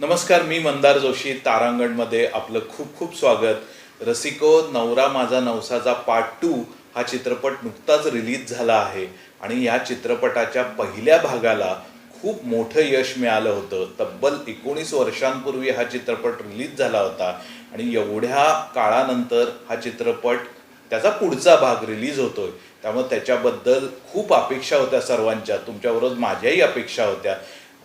नमस्कार मी मंदार जोशी तारांगणमध्ये आपलं खूप खूप स्वागत. रसिको नवरा माझा नवसाचा पार्ट टू हा चित्रपट नुकताच रिलीज झाला आहे आणि या चित्रपटाच्या पहिल्या भागाला खूप मोठं यश मिळालं होतं. तब्बल एकोणीस वर्षांपूर्वी हा चित्रपट रिलीज झाला होता आणि एवढ्या काळानंतर हा चित्रपट त्याचा पुढचा भाग रिलीज होतोय. त्यामुळे त्याच्याबद्दल खूप अपेक्षा होत्या सर्वांच्या. तुमच्याबरोबर माझ्याही अपेक्षा होत्या.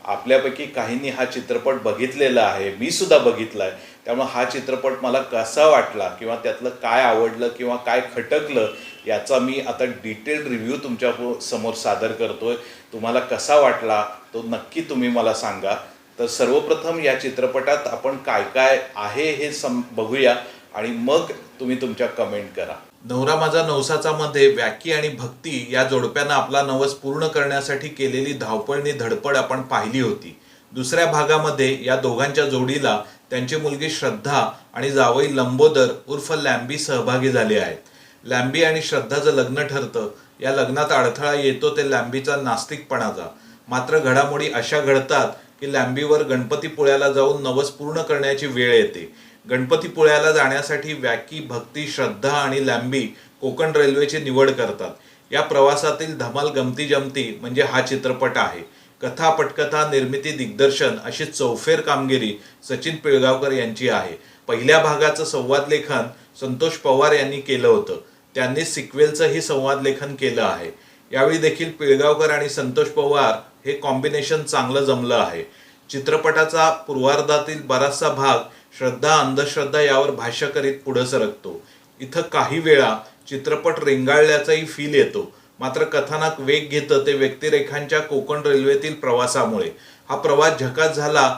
आपल्यापैकी काहींनी हा चित्रपट बघितलेला आहे मी सुद्धा बघितला आहे त्यामुळे हा चित्रपट मला कसा वाटला किंवा त्यातलं काय आवडलं किंवा काय खटकलं याचा मी आता डिटेल्ड रिव्ह्यू तुमच्यासमोर सादर करतोय. तुम्हाला कसा वाटला तो नक्की तुम्ही मला सांगा. तर सर्वप्रथम या चित्रपटात आपण काय काय आहे हे सम बघूया आणि मग तुम्ही तुमच्या कमेंट करा. नवरा माझा नवसाचा मध्ये व्याकी आणि भक्ती या जोडप्यानं आपला नवस पूर्ण करण्यासाठी केलेली धावपळणी धडपड आपण पाहिली होती. दुसऱ्या भागामध्ये या दोघांच्या जोडीला त्यांची मुलगी श्रद्धा आणि जावई लंबोदर उर्फ लॅम्बी सहभागी झाले आहेत. लॅम्बी आणि श्रद्धाचं लग्न ठरतं. या लग्नात अडथळा येतो ते लॅम्बीचा नास्तिकपणाचा. मात्र घडामोडी अशा घडतात की लॅम्बीवर गणपतीपुळ्याला जाऊन नवस पूर्ण करण्याची वेळ येते. गणपतीपुळ्याला जाण्यासाठी व्याकी भक्ती श्रद्धा आणि लॅम्बी कोकण रेल्वेची निवड करतात. या प्रवासातील धमाल गमती जमती म्हणजे हा चित्रपट आहे. कथा पटकथा निर्मिती दिग्दर्शन अशी चौफेर कामगिरी सचिन पिळगावकर यांची आहे. पहिल्या भागाचं संवाद लेखन संतोष पवार यांनी केलं होतं. त्यांनी सिक्वेलचंही संवाद लेखन केलं आहे. यावेळी देखील पिळगावकर आणि संतोष पवार हे कॉम्बिनेशन चांगलं जमलं आहे. चित्रपटाचा पूर्वार्धातील बराचसा भाग श्रद्धा अंधश्रद्धा यावर भाष्य करीत पुढं सरकतो. इथं काही वेळा चित्रपट रेंगाळल्याचाही फील येतो. मात्र कथानक वेग घेतं ते व्यक्तिरेखांच्या कोकण रेल्वेतील प्रवासामुळे. हा प्रवास झकास झाला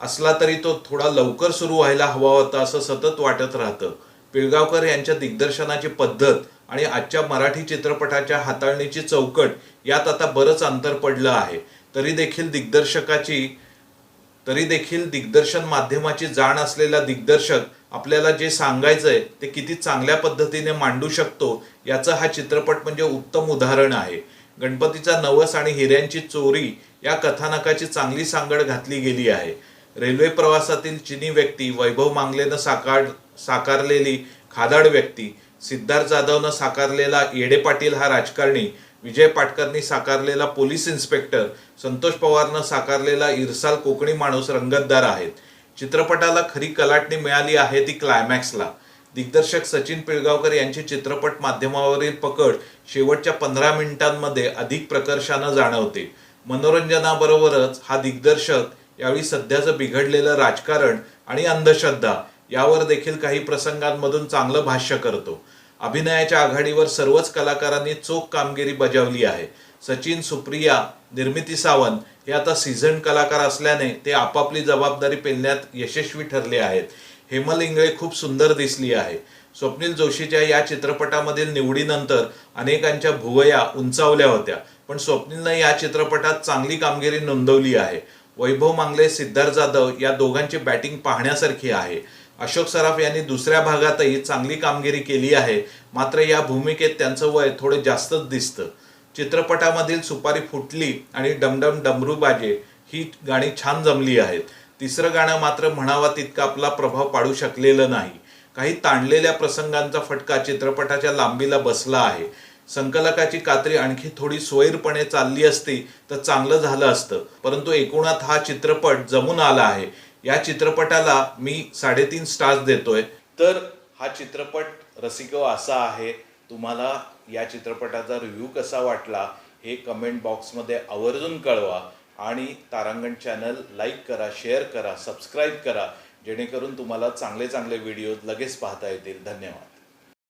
असला तरी तो थोडा लवकर सुरू व्हायला हवा होता असं सतत वाटत राहतं. पिळगावकर यांच्या दिग्दर्शनाची पद्धत आणि आजच्या मराठी चित्रपटाच्या हाताळणीची चौकट यात आता बरंच अंतर पडलं आहे. तरी देखील दिग्दर्शकाची तरी देखील दिग्दर्शन माध्यमाची जाण असलेला दिग्दर्शक आपल्याला जे सांगायचं आहे ते किती चांगल्या पद्धतीने मांडू शकतो याचं हा चित्रपट म्हणजे उत्तम उदाहरण आहे. गणपतीचा नवस आणि हिऱ्यांची चोरी या कथानकाची चांगली सांगड घातली गेली आहे. रेल्वे प्रवासातील चिनी व्यक्ती वैभव मांगलेनं साकार साकारलेली खादाड व्यक्ती सिद्धार्थ जाधवनं साकारलेला येडे पाटील हा राजकारणी विजय पाटकरनी साकारलेला पोलीस इन्स्पेक्टर संतोष पवारनं साकारलेला इरसाल कोकणी माणूस रंगतदार आहेत. चित्रपटाला खरी कलाटणी मिळाली आहे ती क्लायमॅक्सला दिग्दर्शक सचिन पिळगावकर यांची चित्रपट माध्यमावरील पकड शेवटच्या पंधरा मिनिटांमध्ये अधिक प्रकर्षानं जाणवते. मनोरंजनाबरोबरच हा दिग्दर्शक यावेळी सध्याचं बिघडलेलं राजकारण आणि अंधश्रद्धा यावर देखील काही प्रसंगांमधून चांगलं भाष्य करतो. अभिनयाच्या आघाडीवर सर्वच कलाकारांनी चोख कामगिरी बजावली आहे. सचिन सुप्रिया निर्मिती सावंत हे आता सीझन कलाकार असल्याने ते आपापली जबाबदारी पेलण्यात यशस्वी ठरले आहेत. हेमल इंगळे खूप सुंदर दिसली आहे. स्वप्नील जोशीच्या या चित्रपटामधील निवडीनंतर अनेकांच्या भुवया उंचावल्या होत्या पण स्वप्नीलनं या चित्रपटात चांगली कामगिरी नोंदवली आहे. वैभव मांगले सिद्धार्थ जाधव या दोघांची बॅटिंग पाहण्यासारखी आहे. अशोक सराफ यांनी दुसऱ्या भागातही चांगली कामगिरी केली आहे. मात्र या भूमिकेत त्यांचं वय थोडं जास्तच दिसतं. चित्रपटामधील सुपारी फुटली आणि डमडम डमरू बाजे ही गाणी छान जमली आहेत. तिसरं गाणं मात्र म्हणावा तितका आपला प्रभाव पाडू शकलेलं नाही. काही ताणलेल्या प्रसंगांचा फटका चित्रपटाच्या लांबीला बसला आहे. संकलकाची कात्री आणखी थोडी सोयीरपणे चालली असती तर चांगलं झालं असतं. परंतु एकूणात हा चित्रपट जमून आला आहे. या चित्रपटाला मी साडेतीन स्टार्स देतोय. तर हा चित्रपट रसिको असा आहे तुम्हाला या चित्रपटाचा रिव्ह्यू कसा वाटला हे कमेंट बॉक्समध्ये आवर्जून कळवा आणि तारांगण चॅनल लाईक करा शेअर करा सबस्क्राईब करा जेणेकरून तुम्हाला चांगले चांगले व्हिडिओज लगेच पाहता येतील. धन्यवाद.